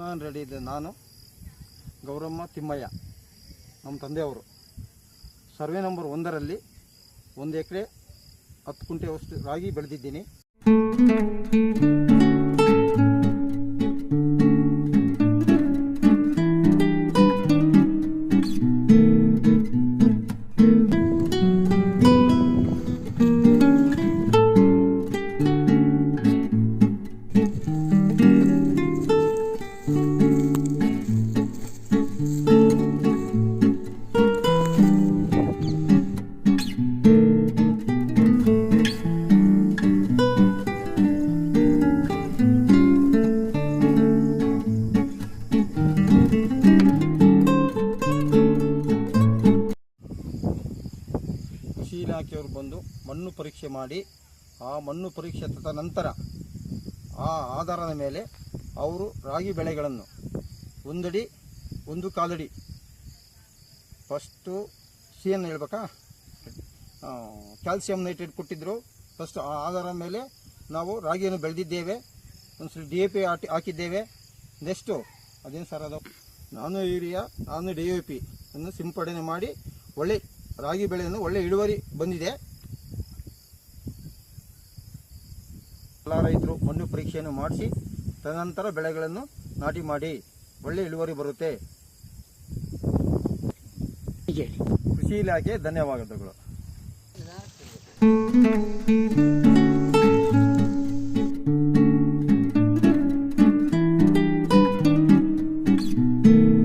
ನಾನು ರೆಡಿ ಇದ್ದೆ. ನಾನು ಗೌರಮ್ಮ ತಿಮ್ಮಯ್ಯ, ನಮ್ಮ ತಂದೆಯವರು. ಸರ್ವೆ ನಂಬರ್ ಒಂದರಲ್ಲಿ ಒಂದು ಎಕರೆ ಹತ್ತು ಕುಂಟೆ ಅಷ್ಟು ರಾಗಿ ಬೆಳೆದಿದ್ದೀನಿ. ಇಲಾಖೆಯವರು ಬಂದು ಮಣ್ಣು ಪರೀಕ್ಷೆ ಮಾಡಿ, ಆ ಮಣ್ಣು ಪರೀಕ್ಷೆ ತದ ನಂತರ ಆ ಆಧಾರದ ಮೇಲೆ ಅವರು ರಾಗಿ ಬೆಳೆಗಳನ್ನು ಒಂದಡಿ, ಒಂದು ಕಾಲಡಿ, ಫಸ್ಟು ಸಿ ಎನ್ ಹೇಳ್ಬೇಕಾ? ಕ್ಯಾಲ್ಸಿಯಂ ನೈಟ್ರೇಟ್ ಕೊಟ್ಟಿದ್ದರು ಫಸ್ಟ್ ಆ ಆಧಾರದ ಮೇಲೆ ನಾವು ರಾಗಿಯನ್ನು ಬೆಳೆದಿದ್ದೇವೆ. ಒಂದ್ಸಲ ಡಿ ಎ ಪಿ ಹಾಕಿ, ಹಾಕಿದ್ದೇವೆ. ನೆಕ್ಸ್ಟು ಅದೇನು ಸರ್ ಅದು? ನಾನು ಯೂರಿಯಾ, ನಾನು ಡಿ ಎ ಪಿ ಅನ್ನು ಸಿಂಪಡಣೆ ಮಾಡಿ ಒಳ್ಳೆ ರಾಗಿ ಬೆಳೆಯನ್ನು ಒಳ್ಳೆ ಇಳುವರಿ ಬಂದಿದೆ. ಎಲ್ಲ ರೈತರು ಮಣ್ಣು ಪರೀಕ್ಷೆಯನ್ನು ಮಾಡಿಸಿ, ತದನಂತರ ಬೆಳೆಗಳನ್ನು ನಾಟಿ ಮಾಡಿ, ಒಳ್ಳೆ ಇಳುವರಿ ಬರುತ್ತೆ. ಕೃಷಿ ಇಲಾಖೆ ಧನ್ಯವಾದಗಳು.